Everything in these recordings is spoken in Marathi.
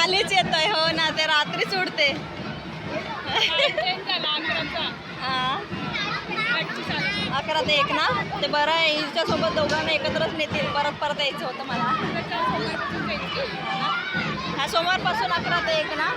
खालीच येतोय हो ना ते रात्रीच उडते. अकरा ते एक ना? ते बरं आहे हिच्यासोबत दोघांना एकत्रच नेतील परत परत यायचं होतं मला. हा सोमवारपासून अकरा ते एक ना?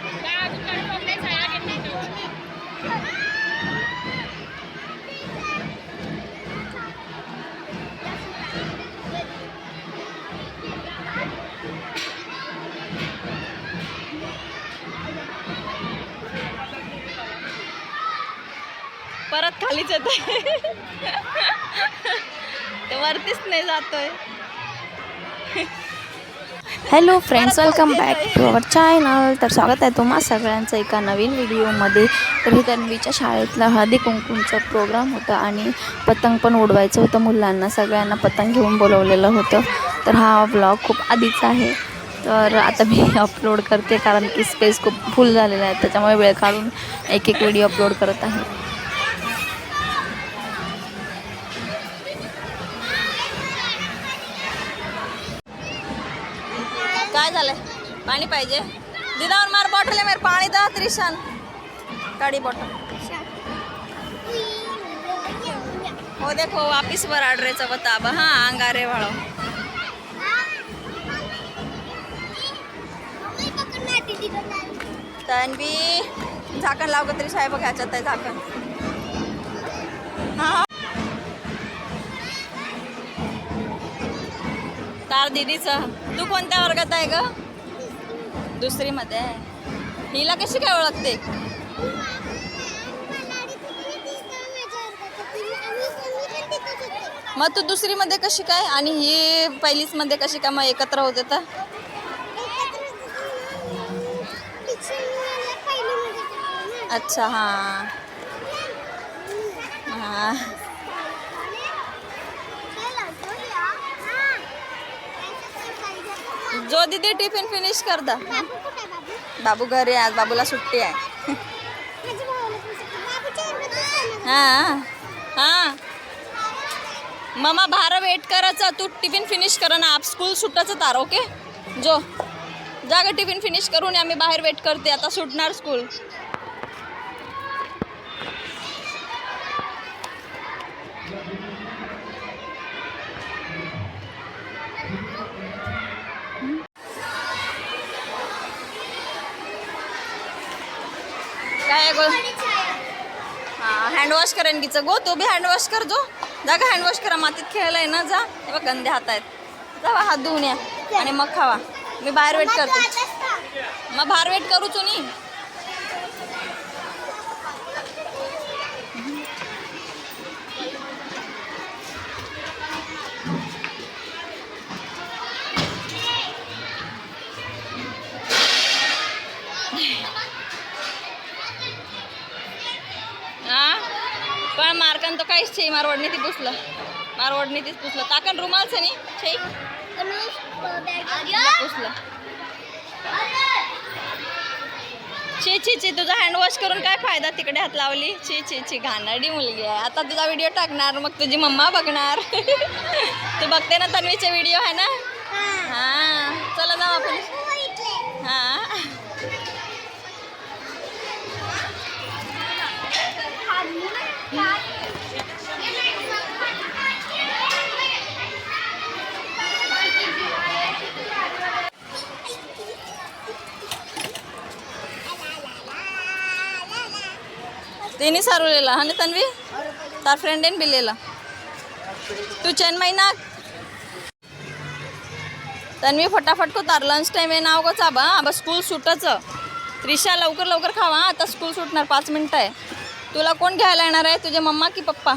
परत खालीच येतोय. ते वरतीच नाही जातोय. Hello friends welcome back to our channel तर स्वागत आहे तुम्हा सगळ्यांचं एका नवीन व्हिडिओमध्ये तर हे तन्वीच्या शाळेतला हळदी कुंकूंचा प्रोग्राम होता आणि पतंग पण उडवायचं होतं मुलांना. सगळ्यांना पतंग घेऊन बोलवलेलं होतं. तर हा व्लॉग खूप आधीचा आहे. तर आता मी अपलोड करते कारण की स्पेस खूप फुल झालेला आहे. त्याच्यामुळे वेळ काढून एक एक व्हिडिओ अपलोड करत आहे. झालंय. पाणी पाहिजे. दिदावर मार बॉटल आहे मेरे पाणी दा त्रिशान. काढी बॉटल हो देखो वापिस वर आडरेचा बताब हा अंगारे वाळो तनबी झाकण लाव तरी साहेब घ्यायच्यात आहे झाकण. हा. तार दीदीचं तू कोणत्या वर्गात आहे ग? दुसरीमध्ये आहे. हिला कशी काय ओळखते? मग तू दुसरीमध्ये कशी काय? आणि ही पहिलीचमध्ये कशी काय? मग एकत्र होते तर? अच्छा हां. हां. दीदी टिफिन फिनिश कर दा. बाबू घरी आहे आज बाबूला सुट्टी आहे. हा हा. ममा बाहेर वेट करायचं. तू टिफिन फिनिश कर ना. आप स्कूल सुटायचं तार ओके जो. जागा टिफिन फिनिश करून आम्ही बाहेर वेट करते. आता सुटणार स्कूल काय गो हा हँडवॉश करेन कीचं गो तो बी हँडवॉश कर जो. जा का हँडवॉश करा मातीत खेळलाय ना जा. हे बघ गंदे हात आहेत. जा बा, हात धुवून या. आणि मग खावा. मी बाहेर वेट करते. मग बाहेर वेट करू चुनी. पण मार्कन तो काहीच छे मारवडने ती पुसलं. मारवडने तीच पुसलं. ताकन रुमालचं नाही छे. पुसलं. छी छी छी तुझा हँडवॉश करून काय फायदा? तिकडे हात लावली. छी छी छी घाणरडी मुलगी आहे. आता तुझा व्हिडिओ टाकणार मग तुझी मम्मा बघणार. तू बघते ना तन्वीचे व्हिडिओ आहे ना? हा. चला जाऊ आपण हा तिने सारवलेला हा ना तन्वी? तार फ्रेंडेन बिलेला. तू चैन महिना तन्वी फटाफट को तार. लंच टाइम आहे नाव गोचा बा आबा स्कूल सुटायचं त्रिशा लवकर लवकर खावा. आता स्कूल सुटणार पाच मिनटं आहे. तुला कोण घ्यायला येणार आहे? तुझे मम्मा की पप्पा?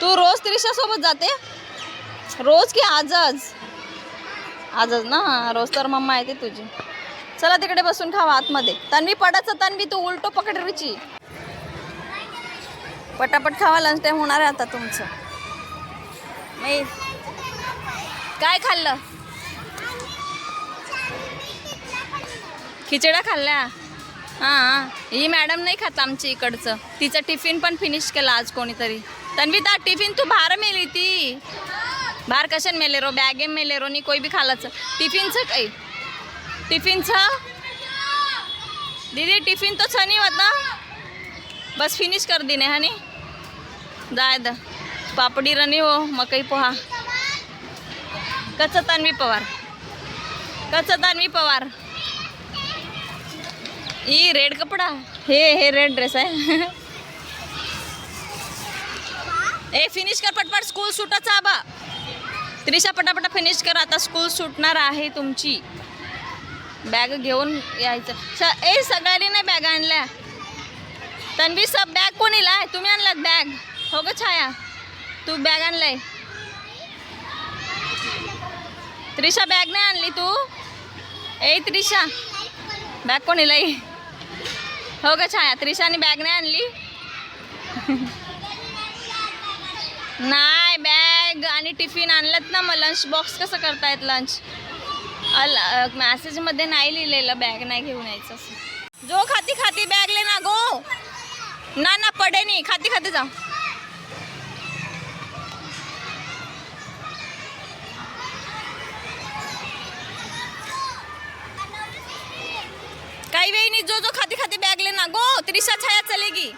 तू रोज त्रिशा सोबत जाते? रोज की आजच? आजच ना? रोज तर मम्मा येते तुझी. चला तिकडे बसून खावा आतमध्ये. तन्वी पडायचं तन्वी तू उलटो पकड रुची. पटापट खावा लंच टाईम होणार आहे आता तुमचं. नाही. काय खाल्लं? खिचडा खाल्ल्या? हां ही. मॅडम नाही खात आमच्या इकडचं. तिचं टिफिन पण फिनिश केला आज कोणीतरी. तन्विता टिफिन तू भार मेली ती. भार कशाने मेले रो? बॅगे मेले रो? नी कोई बी खालाचं. टिफिनचं काही टिफिनचं? दीदी टिफिन तो छानी होता. बस फिनिश कर दिने हनी जाय द. पापडी रनी हो मकई पोहा. कच तानवी पवार. कच तानवी पवार. ई रेड कपडा. हे हे रेड ड्रेस आहे. ए फिनिश कर पटपट स्कूल सुटाचा आबा त्रिशा पटापटा फिनिश कर. आता स्कूल सुटणार आहे तुमची. बॅग घेऊन यायचं. स ए सगळ्यांनी नाही बॅग आणल्या. तन्वी सब बॅग कोणीला तुम्ही आणलात बॅग हो ग छाया. तू बॅग आणलाय. त्रिशा बॅग नाही आणली तू? ए त्रिशा. बॅग कोणी लई? हो ग छाया त्रिशाने बॅग नाही आणली? नाही बॅग आणि टिफिन आणलं ना मग. लंच बॉक्स कसं करतायत लंच अल मॅसेजमध्ये नाही लिहिलेलं बॅग नाही घेऊन यायचं असं. जो खाती खाती बॅग ले ना गो. ना ना पडे नाही खाती खाती जा. काही वेळी नाही जो जो खाती खाती बैग लेना गो त्रिशा छाया चलेगी.